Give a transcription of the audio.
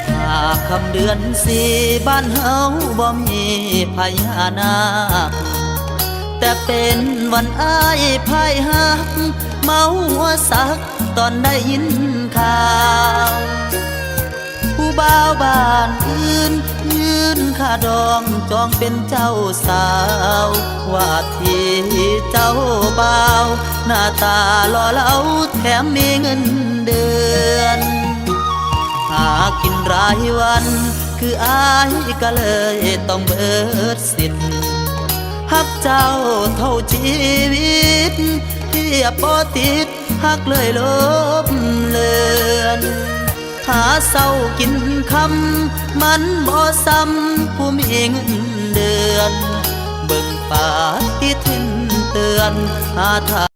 าคำเดือนสี่บ้านเฮาบ่มีพญานาคแต่เป็นวันอ้ายพายหักเมาหัวสักตอนได้ยินข่าว ผู้บ่าวบ้านอื่นยืนค่าดองจองเป็นเจ้าสาวว่าที่เจ้าบ่าว หน้าตาหล่อเหลาแถมมีเงินเดือน กินรายวัน คืออายก็เลยต้องเบิดสิทธิ์หักเจ้าเท่าชีวิตเทียบบ่ติดหักเลยลบเลือนหาเศร้ากินคำมันบ่ซ้ำผู้มีเงินเดือน เบิ่งป่าที่ทิ้นเตือนหาทาง